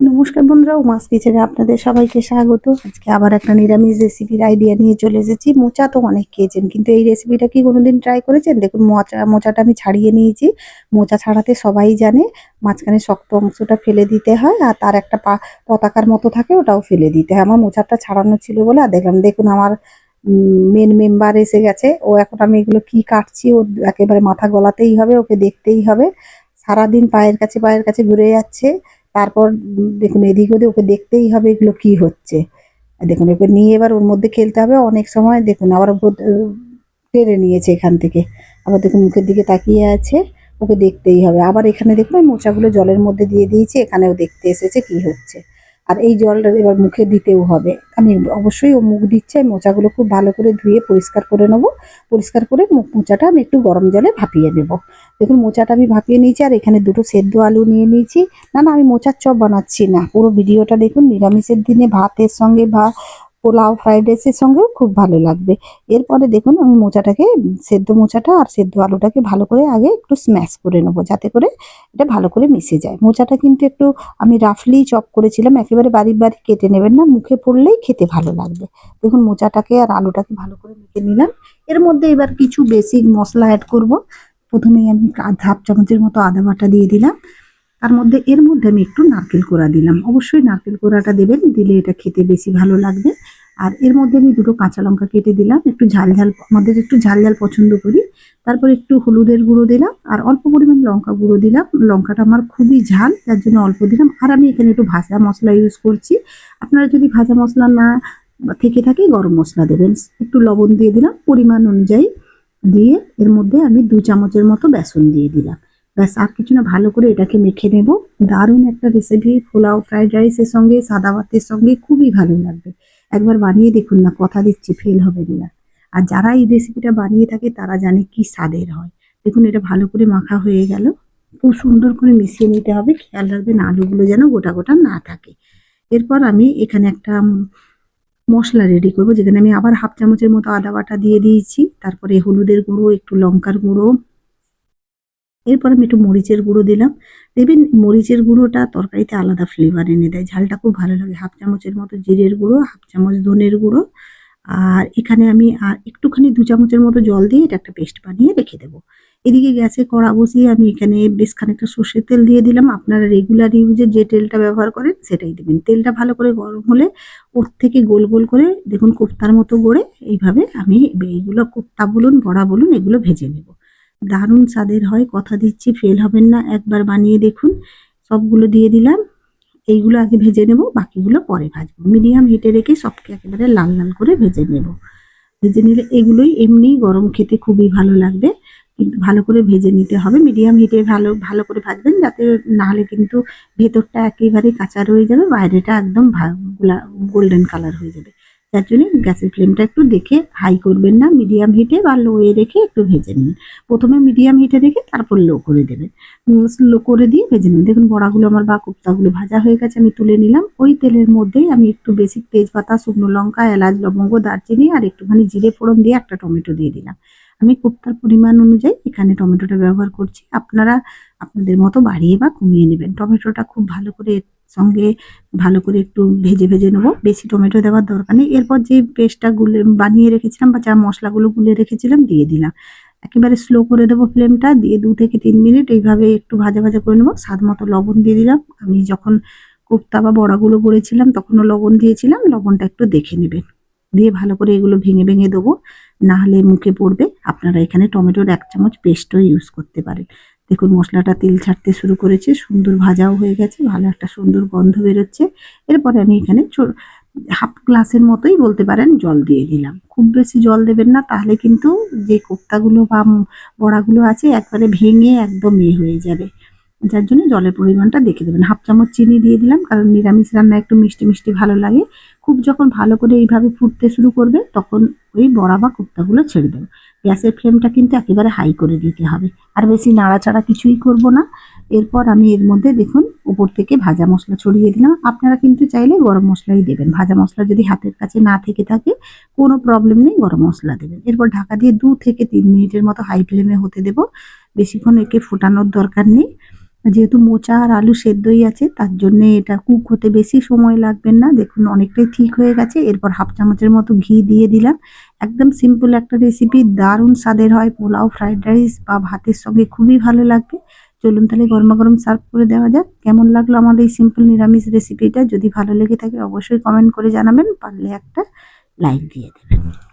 নমস্কার বন্ধুরা মাছ কিচেনে আপনাদের সবাইকে স্বাগত। আজকে আবার একটা নিরামিষ রেসিপির আইডিয়া নিয়ে চলে এসেছি। মোচা তো অনেক খেয়েছেন, কিন্তু এই রেসিপিটা কি কোনোদিন ট্রাই করেছেন? দেখুন, মোচা, মোচাটা আমি ছাড়িয়ে নিয়েছি। মোচা ছাড়াতে সবাই জানে, মাঝখানে শক্ত অংশটা ফেলে দিতে হয় আর তার একটা পা, পতাকার মতো থাকে, ওটাও ফেলে দিতে হয়। আমার মোচাটা ছাড়ানো ছিল বলে, আর দেখলাম, দেখুন আমার মেন মেম্বার এসে গেছে। ও এখন আমি এগুলো কি কাটছি, ও একেবারে মাথা গলাতেই হবে, ওকে দেখতেই হবে। সারাদিন পায়ের কাছে পায়ের কাছে ঘুরে যাচ্ছে। তারপর দেখুন এদিক ওদিক ওকে দেখতেই হবে এগুলো কি হচ্ছে। দেখুন ওকে নিয়ে এবার ওর মধ্যে খেলতে হবে। অনেক সময় দেখুন আবার আহ নিয়েছে এখান থেকে। আবার দেখুন মুখের দিকে তাকিয়ে আছে, ওকে দেখতেই হবে। আবার এখানে দেখুন ওই মোচাগুলো জলের মধ্যে দিয়ে দিয়েছি, এখানেও দেখতে এসেছে কি হচ্ছে। আর এই জলটা এবার মুখে দিতেও হবে। আমি অবশ্যই ও মুখ দিচ্ছে, আমি মোচাগুলো খুব ভালো করে ধুয়ে পরিষ্কার করে নেব। পরিষ্কার করে মুখ মোচাটা আমি একটু গরম জলে ভাপিয়ে নেব। দেখুন, মোচাটা আমি ভাপিয়ে নিয়েছি আর এখানে দুটো সেদ্ধ আলু নিয়ে নিয়েছি। না না, আমি মোচার চপ বানাচ্ছি না। পুরো ভিডিওটা দেখুন, নিরামিষের দিনে ভাতের সঙ্গে বা পোলাও, ফ্রাইড রাইসের সঙ্গেও খুব ভালো লাগবে। এরপরে দেখুন, আমি মোচাটাকে, সেদ্ধ মোচাটা আর সেদ্ধ আলুটাকে ভালো করে আগে একটু স্ম্যাশ করে নেব, যাতে করে এটা ভালো করে মিশে যায়। মোচাটা কিন্তু একটু আমি রাফলি চপ করেছিলাম, একেবারে বাড়ি বাড়ি কেটে নেবেন না, মুখে পড়লেই খেতে ভালো লাগবে। দেখুন, মোচাটাকে আর আলুটাকে ভালো করে মেখে নিলাম। এর মধ্যে এবার কিছু বেসিক মশলা অ্যাড করব। প্রথমেই আমি হাফ চামচের মতো আদা বাটা দিয়ে দিলাম। তার মধ্যে এর মধ্যে আমি একটু নারকেল কোড়া দিলাম। অবশ্যই নারকেল কোড়াটা দেবেন, দিলে এটা খেতে বেশি ভালো লাগবে। আর এর মধ্যে আমি দুটো কাঁচা লঙ্কা কেটে দিলাম। একটু ঝাল ঝাল আমাদের একটু ঝাল ঝাল পছন্দ করি। তারপর একটু হলুদের গুঁড়ো দিলাম আর অল্প পরিমাণ লঙ্কা গুঁড়ো দিলাম। লঙ্কাটা আমার খুবই ঝাল যার জন্য অল্প দিলাম। আর আমি এখানে একটু ভাজা মশলা ইউজ করছি। আপনারা যদি ভাজা মশলা না থেকে থাকে, গরম মশলা দেবেন। একটু লবণ দিয়ে দিলাম পরিমাণ অনুযায়ী। দিয়ে এর মধ্যে আমি দু চামচের মতো বেসন দিয়ে দিলাম। ব্যাস, আর কিছু না, ভালো করে এটাকে মেখে নেব। দারুণ একটা রেসিপি পোলাও ফ্রাইড রাইসের সঙ্গে, সাদা ভাতের সঙ্গে খুবই ভালো লাগবে। একবার বানিয়ে দেখুন না, কথা দিচ্ছি ফেল হবে না আর যারা এই রেসিপিটা বানিয়ে থাকে, তারা জানে কি স্বাদের হয়। দেখুন, এটা ভালো করে মাখা হয়ে গেল। খুব সুন্দর করে মিশিয়ে নিতে হবে। খেয়াল রাখবেন, আলুগুলো যেন গোটা গোটা না থাকে। এরপর আমি এখানে একটা মশলা রেডি করব। যেখানে আমি আবার হাফ চামচের মতো আদা বাটা দিয়ে দিয়েছি। তারপরে হলুদের গুঁড়ো, একটু লঙ্কার গুঁড়ো। এরপর আমি একটু মরিচের গুঁড়ো দিলাম। দেখবেন মরিচের গুঁড়োটা তরকারিতে আলাদা ফ্লেভার এনে দেয়। ঝালটা খুব ভালো লাগে। হাফ চামচের মতো জিরের গুঁড়ো হাফ চামচ ধনের গুঁড়ো। আর এখানে আমি আর একটুখানি দু চামচের মতো জল দিয়ে এটা একটা পেস্ট বানিয়ে রেখে দেবো। এদিকে গ্যাসে কড়া বসিয়ে আমি এখানে বেশ খানিকটা সর্ষের তেল দিয়ে দিলাম। আপনারা রেগুলার ইউজে যে তেলটা ব্যবহার করেন, সেটাই দেবেন। তেলটা ভালো করে গরম হলে ওর থেকে গোল গোল করে দেখুন কোপ্তার মতো গড়ে এইভাবে আমি এইগুলো কোপ্তা বলুন, বড়া বলুন, এগুলো ভেজে নেব। দারুণ স্বাদের হয়, কথা দিচ্ছি ফেল হবেন না, একবার বানিয়ে দেখুন। সবগুলো দিয়ে দিলাম, এইগুলো আগে ভেজে নেব, বাকিগুলো পরে ভাজবো। মিডিয়াম হিটে রেখে সবকে একেবারে লাল লাল করে ভেজে নেব। ভেজে নিলে এগুলোই এমনি গরম খেতে খুবই ভালো লাগবে। কিন্তু ভালো করে ভেজে নিতে হবে। মিডিয়াম হিটে ভালো ভালো করে ভাজবেন যাতে নাহলে কিন্তু ভেতরটা একেবারে কাঁচা রয়ে যাবে, বাইরেটা একদম গোল্ডেন কালার হয়ে যাবে। যার জন্য গ্যাসের ফ্লেমটা একটু দেখে হাই করবেন না। মিডিয়াম হিটে বা লোয়ে রেখে একটু ভেজে নিন। প্রথমে মিডিয়াম হিটে রেখে তারপর লো করে দেবেন। লো করে দিয়ে ভেজে নিন। দেখুন বড়াগুলো আমার বা কোপ্তাগুলো ভাজা হয়ে গেছে, আমি তুলে নিলাম। ওই তেলের মধ্যেই আমি একটু বেশি তেজপাতা, শুকনো লঙ্কা, এলাচ, লবঙ্গ, দারচিনি আর একটুখানি জিরে ফোড়ন দিয়ে একটা টমেটো দিয়ে দিলাম। আমি কোপ্তার পরিমাণ অনুযায়ী এখানে টমেটোটা ব্যবহার করছি। আপনারা আপনাদের মতো বাড়িয়ে বা কমিয়ে নেবেন। টমেটোটা খুব ভালো করে সঙ্গে ভালো করে একটু ভেজে ভেজে নেব। বেশি টমেটো দেওয়ার দরকার নেই। এরপর যে পেস্টটা গুলে, বানিয়ে রেখেছিলাম বা যা মশলাগুলো গুলে রেখেছিলাম দিয়ে দিলাম। একেবারে স্লো করে দেবো ফ্লেমটা দিয়ে দু থেকে তিন মিনিট এইভাবে একটু ভাজা ভাজা করে নেব। স্বাদ মতো লবণ দিয়ে দিলাম। আমি যখন কোপ্তা বা বড়াগুলো করেছিলাম তখনও লবণ দিয়েছিলাম। লবণটা একটু দেখে নেবেন। দিয়ে ভালো করে এগুলো ভেঙে ভেঙে দেবো। না হলে মুখে পড়বে। আপনারা এখানে টমেটোর এক চামচ পেস্টও ইউজ করতে পারেন। দেখুন, মশলাটা তেল ছাড়তে শুরু করেছে, সুন্দর ভাজাও হয়ে গেছে, ভালো একটা সুন্দর গন্ধ বেরোচ্ছে। এরপরে আমি এখানে হাফ গ্লাসের মতোই বলতে পারেন, জল দিয়ে দিলাম। খুব বেশি জল দেবেন না, তাহলে কিন্তু যে কোপ্তাগুলো বা বড়াগুলো আছে, একবারে ভেঙে একদম ইয়ে হয়ে যাবে। যার জন্য জলের পরিমাণটা দেখে দেবেন। হাফ চামচ চিনি দিয়ে দিলাম, কারণ নিরামিষ রান্না একটু মিষ্টি মিষ্টি ভালো লাগে। খুব যখন ভালো করে এইভাবে ফুটতে শুরু করবে, তখন ওই বড়া বা কোপ্তাগুলো ছেড়ে দেবো। গ্যাসের ফ্লেমটা কিন্তু একেবারে হাই করে দিতে হবে। আর বেশি নাড়াচাড়া কিছুই করব না। এরপর আমি এর মধ্যে দেখুন, উপর থেকে ভাজা মশলা ছড়িয়ে দিলাম। আপনারা কিন্তু চাইলে গরম মশলাই দেবেন। ভাজা মশলা যদি হাতের কাছে না থেকে থাকে, কোনো প্রবলেম নেই, গরম মশলা দেবেন। এরপর ঢাকা দিয়ে দু থেকে তিন মিনিটের মতো হাই ফ্লেমে হতে দেব। বেশিক্ষণ একে ফোটানোর দরকার নেই। যেহেতু মোচা আর আলু সেদ্ধই আছে, তার জন্য এটা কুক হতে বেশি সময় লাগবে না। দেখুন, অনেকটাই ঠিক হয়ে গেছে। এরপর হাফ চামচের মতো ঘি দিয়ে দিলাম। একদম সিম্পল একটা রেসিপি দারুণ স্বাদের হয়, পোলাও ফ্রাইড রাইস বা ভাতের সঙ্গে খুবই ভালো লাগবে চলুন তাহলে গরমা গরম সার্ভ করে দেওয়া যাক। কেমন লাগল আমার এই সিম্পল নিরামিষ রেসিপিটা যদি ভালো লেগে থাকে, অবশ্যই কমেন্ট করে জানাবেন, পারলে একটা লাইক দিয়ে দেবেন।